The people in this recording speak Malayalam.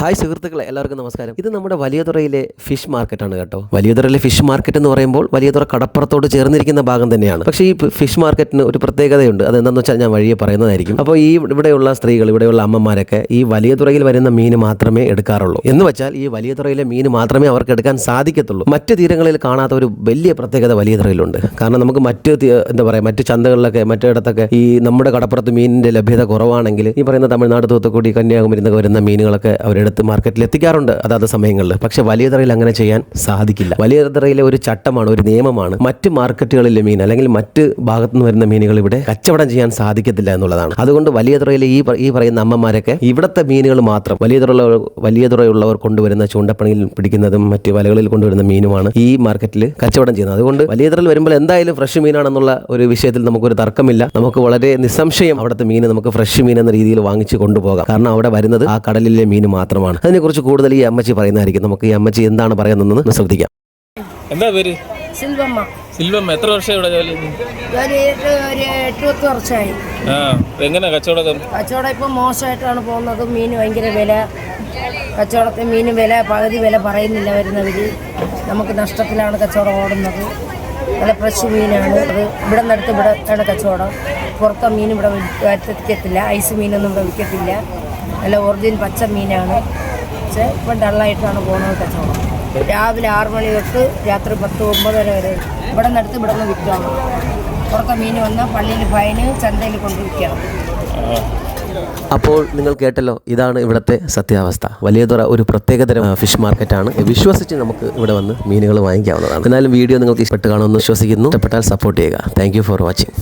ഹായ് സുഹൃത്തുക്കളെ എല്ലാവർക്കും നമസ്കാരം. ഇത് നമ്മുടെ വലിയതുറയിലെ ഫിഷ് മാർക്കറ്റാണ് കേട്ടോ. വലിയതുറയിലെ ഫിഷ് മാർക്കറ്റ് എന്ന് പറയുമ്പോൾ വലിയതുറ കടപ്പുറത്തോട് ചേർന്നിരിക്കുന്ന ഭാഗം തന്നെയാണ്. പക്ഷേ ഈ ഫിഷ് മാർക്കറ്റിന് ഒരു പ്രത്യേകതയുണ്ട്. അത് എന്താണെന്ന് വെച്ചാൽ ഞാൻ വഴിയെ പറയുന്നതായിരിക്കും. അപ്പോൾ ഈ ഇവിടെയുള്ള സ്ത്രീകൾ ഇവിടെയുള്ള അമ്മമാരൊക്കെ ഈ വലിയതുറയിൽ വരുന്ന മീൻ മാത്രമേ എടുക്കാറുള്ളൂ. എന്ന് വെച്ചാൽ ഈ വലിയതുറയിലെ മീൻ മാത്രമേ അവർക്ക് എടുക്കാൻ സാധിക്കത്തുള്ളൂ. മറ്റ് തീരങ്ങളിൽ കാണാത്ത ഒരു വലിയ പ്രത്യേകത വലിയതുറയിലുണ്ട്. കാരണം നമുക്ക് മറ്റ് എന്താ പറയുക മറ്റ് ചന്തകളിലൊക്കെ മറ്റിടത്തൊക്കെ ഈ നമ്മുടെ കടപ്പുറത്ത് മീനിന്റെ ലഭ്യത കുറവാണെങ്കിൽ ഈ പറയുന്ന തമിഴ്നാട് തൂത്തുക്കുടി കന്യാകുമരി എന്നൊക്കെ വരുന്ന മീനുകളൊക്കെ അവരെടുത്ത് മാർക്കറ്റിൽ എത്തിക്കാറുണ്ട് അതാത് സമയങ്ങളിൽ. പക്ഷെ വലിയ തറയിൽ അങ്ങനെ ചെയ്യാൻ സാധിക്കില്ല. വലിയ തറയിലെ ഒരു ചട്ടമാണ് ഒരു നിയമമാണ് മറ്റ് മാർക്കറ്റുകളിലെ മീൻ അല്ലെങ്കിൽ മറ്റ് ഭാഗത്തു നിന്ന് വരുന്ന മീനുകൾ ഇവിടെ കച്ചവടം ചെയ്യാൻ സാധിക്കത്തില്ല എന്നുള്ളതാണ്. അതുകൊണ്ട് വലിയതുറയിലെ ഈ ഈ പറയുന്ന അമ്മമാരൊക്കെ ഇവിടുത്തെ മീനുകൾ മാത്രം വലിയ തുറ വലിയ തുറയുള്ളവർ കൊണ്ടുവരുന്ന ചൂണ്ടപ്പണിയിൽ പിടിക്കുന്നതും മറ്റ് വലകളിൽ കൊണ്ടുവരുന്ന മീനുമാണ് ഈ മാർക്കറ്റിൽ കച്ചവടം ചെയ്യുന്നത്. അതുകൊണ്ട് വലിയ തുറയിൽ വരുമ്പോൾ എന്തായാലും ഫ്രഷ് മീനാണെന്നുള്ള ഒരു വിഷയത്തിൽ നമുക്കൊരു തർക്കമില്ല. നമുക്ക് വളരെ നിസ്സംശയം അവിടുത്തെ മീൻ നമുക്ക് ഫ്രഷ് മീൻ എന്ന രീതിയിൽ വാങ്ങിച്ചു കൊണ്ടുപോകാം. കാരണം അവിടെ വരുന്നത് ആ കടലിലെ മീൻ മാത്രമാണ് അതിനെക്കുറിച്ച് കൂടുതൽ ഈ അമ്മച്ചി പറയുന്നതായിരിക്കും. നമുക്ക് ഈ അമ്മച്ചി എന്താണ് പറയുന്നതെന്ന് ശ്രദ്ധിക്കാം. എന്താ പേര്? സിൽവമ്മ. സിൽവമ്മ എത്ര വർഷം ഇവിടെ ജോലി? എട്ട് വർഷമായി. ആ എങ്ങനെ കച്ചവടം കച്ചവടം ഇപ്പം മോശമായിട്ടാണ് പോകുന്നത്. മീൻ ഭയങ്കര വില. കച്ചവടത്തിൽ മീൻ വില പകുതി വില പറയുന്നില്ല വരുന്നവർ നമുക്ക് നഷ്ടത്തിലാണ് കച്ചവടം ഓടുന്നത്. നല്ല ഫ്രഷ് മീനാണ്. അത് ഇവിടെ നിന്നെടുത്ത് ഇവിടെ ആണ് കച്ചവടം. പുറത്തെ മീൻ ഇവിടെ വരുത്തിക്കത്തില്ല ഐസ് മീനൊന്നും ഇവിടെ വിൽക്കത്തില്ല. നല്ല ഒറിജിനൽ പച്ച മീനാണ്. പക്ഷേ ഇപ്പം ഡള്ളായിട്ടാണ് പോകുന്നത് കച്ചവടം. രാവിലെ ആറ് മണി തൊട്ട് രാത്രി പത്ത് ഒമ്പതര വരെ ഇവിടെ നിന്നടുത്ത് ഇവിടെ നിന്ന് വിൽക്കണം പുറത്തെ മീൻ വന്നാൽ പള്ളിയിൽ ഫൈന് ചന്തയിൽ കൊണ്ട് വിൽക്കണം. അപ്പോൾ നിങ്ങൾ കേട്ടല്ലോ ഇതാണ് ഇവിടുത്തെ സത്യാവസ്ഥ. വലിയതുറ ഒരു പ്രത്യേകതരം ഫിഷ് മാർക്കറ്റാണ് വിശ്വസിച്ച് നമുക്ക് ഇവിടെ വന്ന് മീനുകൾ വാങ്ങിക്കാവുന്നതാണ്. എന്നാലും വീഡിയോ നിങ്ങൾക്ക് ഇഷ്ടപ്പെട്ട് കാണുമെന്ന് വിശ്വസിക്കുന്നു. ഇഷ്ടപ്പെട്ടാൽ സപ്പോർട്ട് ചെയ്യുക. Thank for watching